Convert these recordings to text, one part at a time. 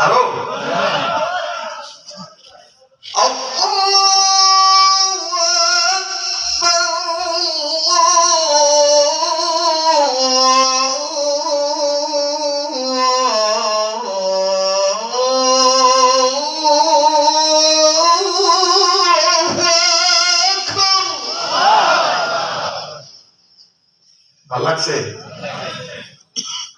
আরও ভালো লাগছে?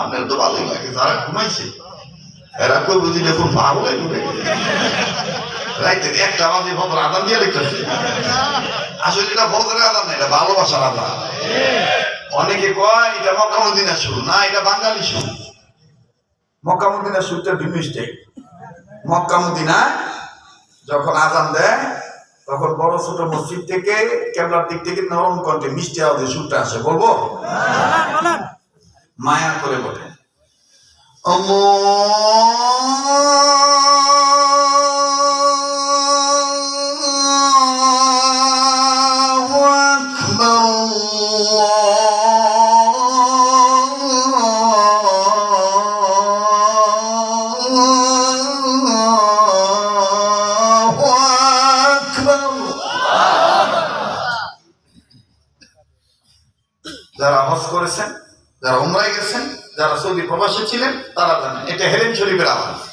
আপনার তো ভালোই লাগে, যারা ঘুমাইছে, এরা কই বুঝি দেখুন হয়ে ঘুরে রাইতে একটা বাজে ফজর আদান দিয়ে লিখতেছে। আসলে এটা ফজরের আদান না, এটা ভালোবাসার আদান অনেকে কয়, এটা মক্কা মদিনা সুর। না, এটা বাঙালি সুর। মক্কা মদিনা সুরটা বিমিস্টেক মক্কা মদিনা যখন আজান দেয়, তখন বড় ছোট মসজিদ থেকে কেবলার দিক থেকে নরম কণ্ঠে মিষ্টি আওয়াজে সুরটা আসে। বলব? বলেন। মায়া করে বলে। যারা হজ করেছেন যারা উমরায় গেছেন যারা সৌদি প্রবাসী ছিলেন তারা জানেন এটা হেলেন শরীফের আওয়াজ।